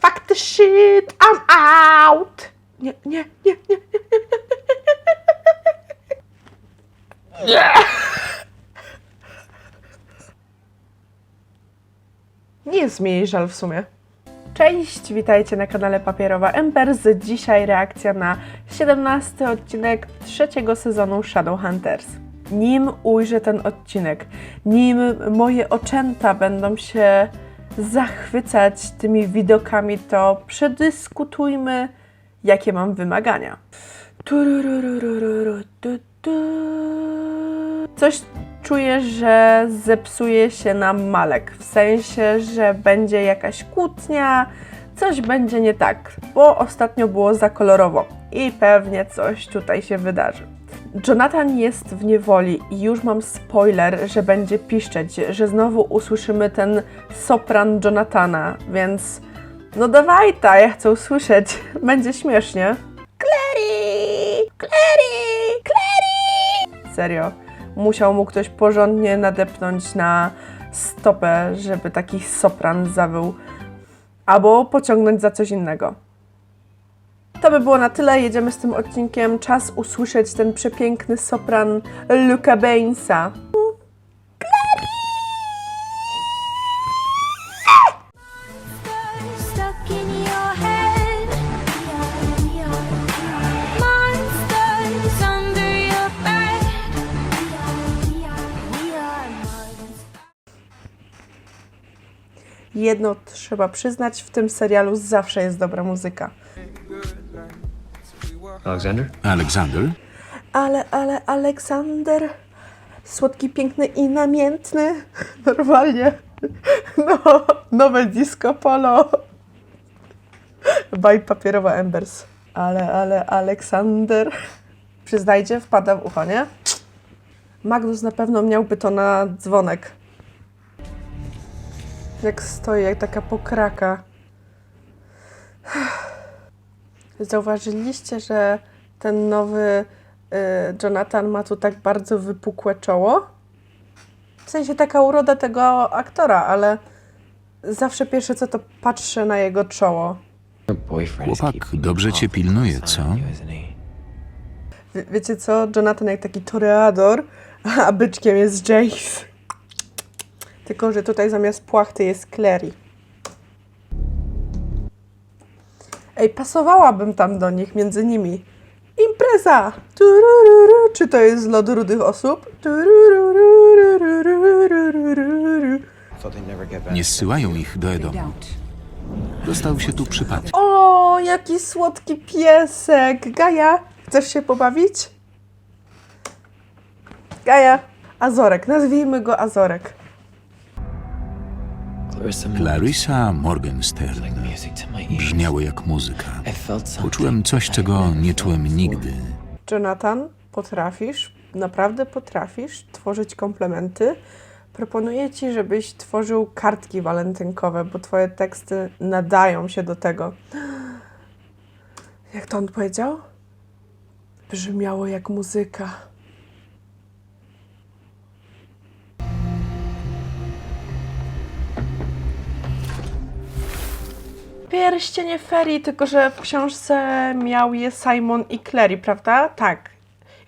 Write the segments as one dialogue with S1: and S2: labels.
S1: Fuck the shit, I'm out! Nie, nie, nie, nie, nie, nie, nie. Nie! Nie jest mi jej żal w sumie. Cześć, witajcie na kanale Papierowa Embers. Dzisiaj reakcja na 17 odcinek trzeciego sezonu Shadowhunters. Nim ujrzę ten odcinek, nim moje oczęta będą się zachwycać tymi widokami, to przedyskutujmy, jakie mam wymagania. Coś czuję, że zepsuje się nam Malek. W sensie, że będzie jakaś kłótnia, coś będzie nie tak, bo ostatnio było za kolorowo i pewnie coś tutaj się wydarzy. Jonathan jest w niewoli i już mam spoiler, że będzie piszczeć, że znowu usłyszymy ten sopran Jonathana, więc no dawaj ta, ja chcę usłyszeć, będzie śmiesznie. Clary! Clary! Clary! Serio, musiał mu ktoś porządnie nadepnąć na stopę, żeby taki sopran zawył, albo pociągnąć za coś innego. To by było na tyle, jedziemy z tym odcinkiem. Czas usłyszeć ten przepiękny sopran
S2: are monsters.
S1: Jedno trzeba przyznać, w tym serialu zawsze jest dobra muzyka.
S3: Alexander?
S4: Aleksander?
S1: Ale, ale Aleksander, słodki, piękny i namiętny, normalnie. No, nowe disco polo. Baj papierowa Embers. Ale, ale Aleksander. Przyznajcie, wpada w ucho, nie? Magnus na pewno miałby to na dzwonek. Jak stoi, jak taka pokraka. Zauważyliście, że ten nowy y, Jonathan ma tu tak bardzo wypukłe czoło? W sensie taka uroda tego aktora, ale zawsze pierwsze co to patrzę na jego czoło.
S4: Chłopak dobrze cię pilnuje, co?
S1: Wie, wiecie co? Jonathan jak taki toreador, a byczkiem jest Jace. Tylko, że tutaj zamiast płachty jest Clary. Ej, pasowałabym tam do nich, między nimi. Impreza! Turururu. Czy to jest z rudych osób?
S4: Nie zsyłają ich do Edomu. Dostał się tu przypadek.
S1: O, jaki słodki piesek! Gaja, chcesz się pobawić? Gaja, Azorek, nazwijmy go Azorek.
S4: Clarissa Morgenstern. Brzmiało jak muzyka. Poczułem coś, czego nie czułem nigdy.
S1: Jonathan, potrafisz, naprawdę potrafisz tworzyć komplementy. Proponuję ci, żebyś tworzył kartki walentynkowe, bo twoje teksty nadają się do tego. Jak to on powiedział? Brzmiało jak muzyka. Pierścienie Fairy, tylko że w książce miał je Simon i Clary, prawda? Tak.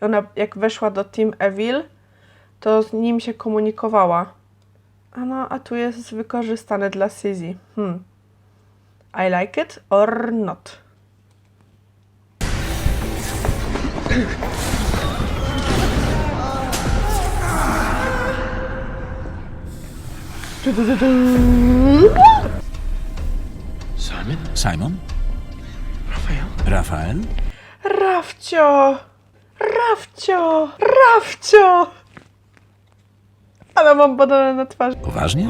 S1: I ona jak weszła do Team Evil, to z nim się komunikowała. A no, a tu jest wykorzystane dla Sizzy. Hmm. I like it or not.
S3: Simon?
S4: Simon?
S3: Raphael?
S4: Rafael?
S1: Rafcio! Rafcio! Rafcio! Ale mam banana na twarzy.
S4: Poważnie?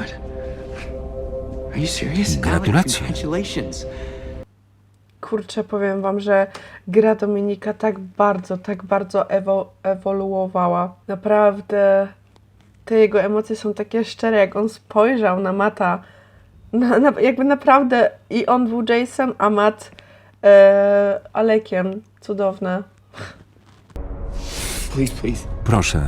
S3: Are you serious?
S4: Gratulacje.
S3: Congratulations.
S1: Kurczę, powiem wam, że gra Dominika tak bardzo, tak bardzo ewo- ewoluowała. Naprawdę te jego emocje są takie szczere, jak on spojrzał na Mata. Na, na, jakby naprawdę i on był Jason, a Matt e, Alekiem. Cudowne.
S3: Please, please.
S4: Proszę,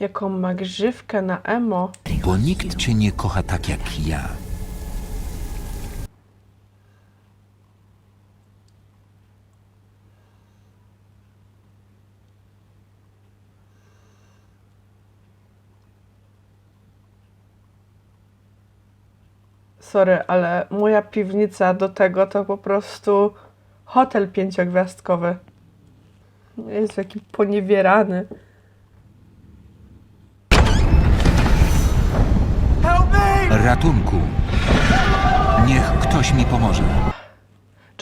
S1: Jaką ma grzywkę na emo.
S4: bo nikt cię nie kocha tak jak ja.
S1: Sorry, ale moja piwnica do tego to po prostu hotel pięciogwiazdkowy. Jest jaki poniewierany.
S4: Ratunku! Niech ktoś mi pomoże.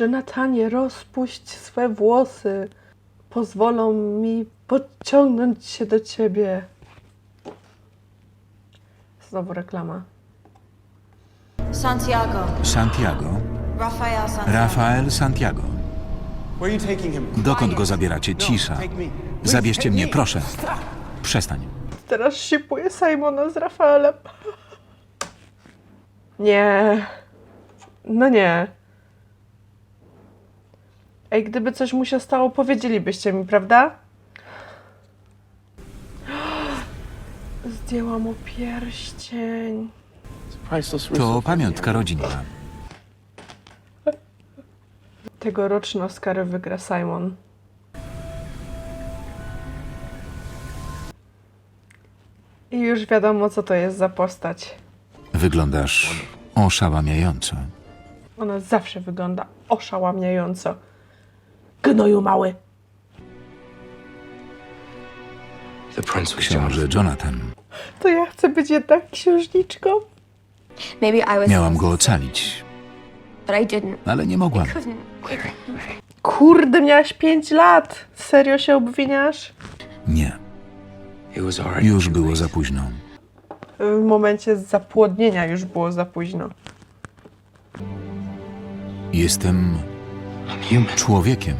S1: Jonathanie, rozpuść swe włosy. Pozwolą mi podciągnąć się do ciebie. Znowu reklama.
S5: Santiago.
S4: Santiago.
S5: Rafael Santiago.
S4: Rafael Santiago.
S6: Where are you taking him?
S4: Dokąd go zabieracie? Cisza.
S6: Take me.
S4: Zabierzcie mnie, proszę. Przestań.
S1: Teraz szypuję Simona z Rafaelem. Nie. No nie. Ej, gdyby coś mu się stało, powiedzielibyście mi, prawda? Zdjęła mu pierścień.
S4: To pamiątka rodzinna.
S1: Tegoroczny Oscar wygra Simon. I już wiadomo, co to jest za postać.
S4: Wyglądasz oszałamiająco.
S1: Ona zawsze wygląda oszałamiająco. Gnoju mały.
S3: The prince was
S4: Książę Jonathan.
S1: To ja chcę być jednak księżniczką.
S5: Maybe I was.
S4: Miałam go ocalić,
S5: But I didn't.
S4: ale nie mogłam.
S5: Couldn't.
S1: Kurde, miałaś 5 lat. Serio się obwiniasz?
S4: Nie.
S3: It was already
S4: Już było za późno.
S1: W momencie zapłodnienia już było za późno.
S4: Jestem
S3: human.
S4: człowiekiem.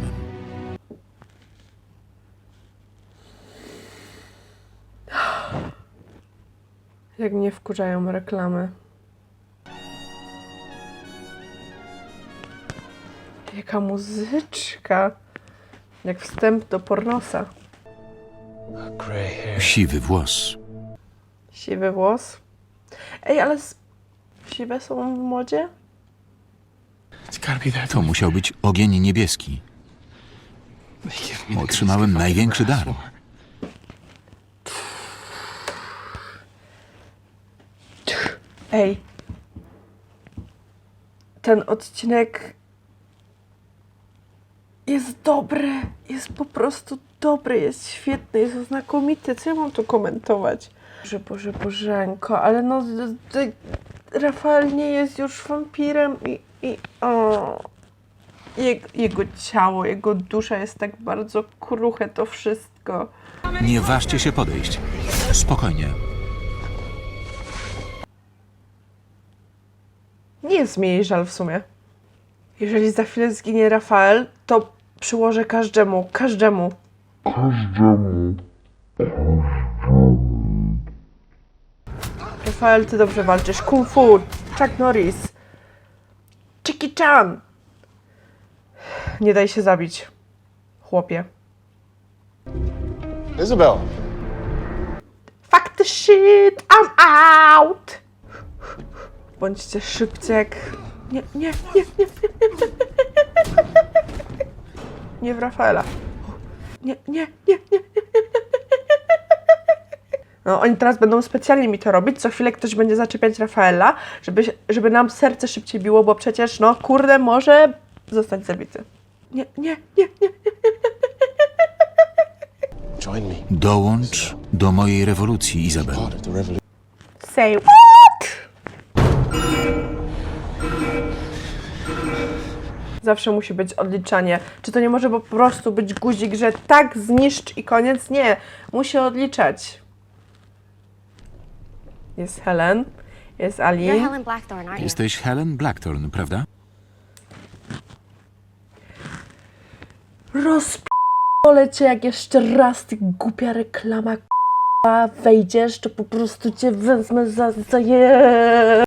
S1: Jak mnie wkurzają reklamy. Jaka muzyczka. Jak wstęp do pornosa.
S4: Siwy włos.
S1: Siwy włos. Ej, ale s- siwe są w modzie?
S4: To musiał być ogień niebieski. Otrzymałem największy dar.
S1: Ej. Ten odcinek jest dobry. Jest po prostu dobry, jest świetny, jest znakomity. Co ja mam tu komentować? Boże, Boże, Bożeńko, ale no... Rafael nie jest już wampirem i... i o. Jego, jego ciało, jego dusza jest tak bardzo kruche, to wszystko.
S4: Nie ważcie się podejść. Spokojnie.
S1: Nie jest mi jej żal w sumie. Jeżeli za chwilę zginie Rafael, to przyłożę każdemu, każdemu. Każdemu. Rafael, ty dobrze walczysz. Kung Fu, Chuck Norris, Jackie Chan. Nie daj się zabić, chłopie.
S6: Isabel.
S1: Fuck the shit, I'm out! Bądźcie szybciek. Nie, nie, nie, nie, nie, nie. Nie w Rafaela. Nie, nie, nie, nie. No, oni teraz będą specjalnie mi to robić. Co chwilę ktoś będzie zaczepiać Rafaela, żeby, żeby nam serce szybciej biło, bo przecież, no, kurde, może zostać zabity. Nie, nie, nie, nie.
S4: Dołącz do mojej rewolucji, Izabel.
S1: Say what? Zawsze musi być odliczanie. Czy to nie może po prostu być guzik, że tak zniszcz i koniec? Nie, musi odliczać. Jest Helen, jest
S7: You're
S1: Ali.
S7: Helen Blackthorne, aren't you?
S4: Jesteś Helen Blackthorn, prawda?
S1: Rozpolę cię, jak jeszcze raz ty głupia reklama k***a, wejdziesz, to po prostu cię wezmę za, za je...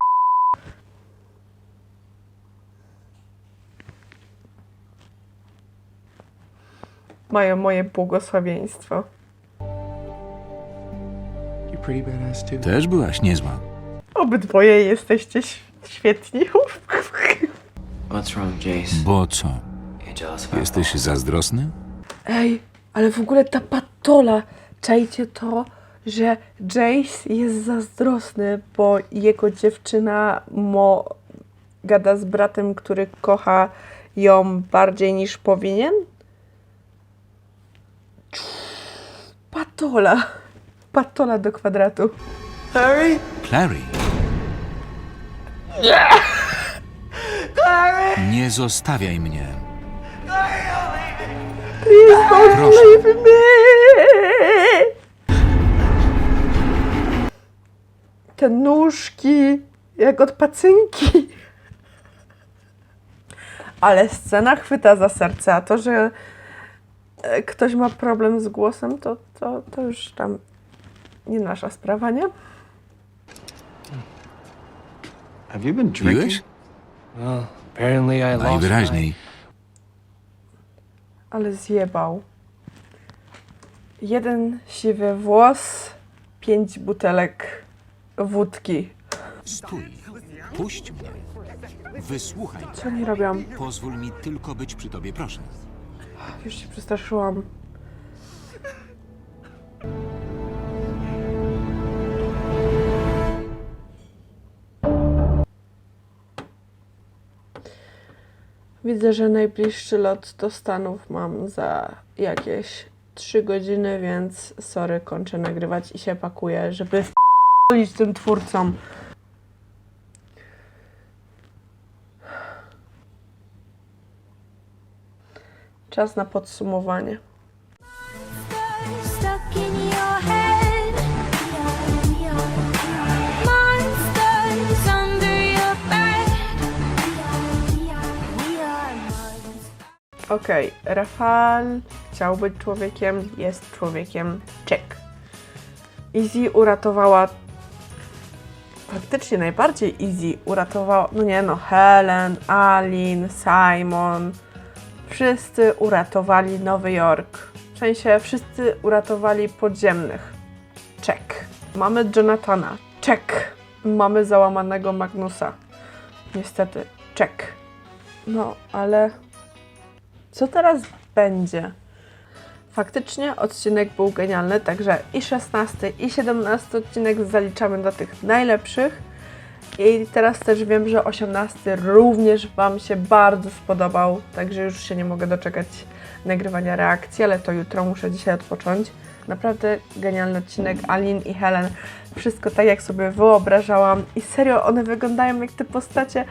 S1: Mają moje błogosławieństwo.
S4: Też byłaś niezła.
S1: Obydwoje jesteście ś- świetni.
S8: What's wrong, Jace?
S4: Bo co?
S8: You jealous
S4: Jesteś zazdrosny?
S1: Ej, ale w ogóle ta patola, czajcie to, że Jace jest zazdrosny, bo jego dziewczyna mo gada z bratem, który kocha ją bardziej niż powinien? Patola. Patola do kwadratu.
S6: Harry?
S4: Clary! Nie zostawiaj mnie. Proszę.
S1: Leave me! Te nóżki, jak od pacynki. Ale scena chwyta za serce, a to, że ktoś ma problem z głosem, to, to, to już tam nie nasza sprawa, nie?
S6: Have you been drinking?
S4: Piłeś?
S3: Well, apparently I lost
S4: Najwyraźniej.
S1: Ale zjebał. Jeden siwy włos, pięć butelek wódki.
S4: Stój. Puść mnie. Wysłuchaj.
S1: Co oni robią?
S4: Pozwól mi tylko być przy tobie, proszę.
S1: Już się przestraszyłam. Widzę, że najbliższy lot do Stanów mam za jakieś 3 godziny, więc sorry, kończę nagrywać i się pakuję, żeby wpolić tym twórcom.
S2: We are monsters.
S1: Okej, Rafal chciał być człowiekiem, jest człowiekiem. Check. Easy uratowała. Faktycznie najbardziej Easy uratowała. No nie no, Helen, Alin, Simon. Wszyscy uratowali Nowy Jork. W sensie wszyscy uratowali podziemnych. Check. Mamy Jonathana. Check. Mamy załamanego Magnusa. Niestety. Check. No, ale co teraz będzie? Faktycznie odcinek był genialny, także i 16 i 17 odcinek zaliczamy do tych najlepszych. I teraz też wiem, że 18 również Wam się bardzo spodobał, także już się nie mogę doczekać nagrywania reakcji, ale to jutro muszę dzisiaj odpocząć. Naprawdę genialny odcinek, Alin i Helen, wszystko tak jak sobie wyobrażałam i serio one wyglądają jak te postacie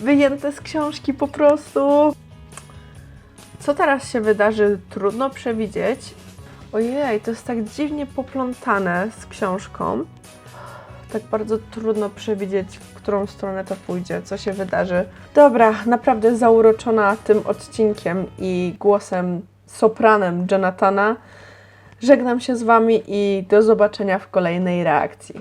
S1: wyjęte z książki po prostu. Co teraz się wydarzy, trudno przewidzieć. Ojej, to jest tak dziwnie poplątane z książką. Tak bardzo trudno przewidzieć, w którą stronę to pójdzie, co się wydarzy. Dobra, naprawdę zauroczona tym odcinkiem i głosem sopranem Jonathana. Żegnam się z Wami i do zobaczenia w kolejnej reakcji.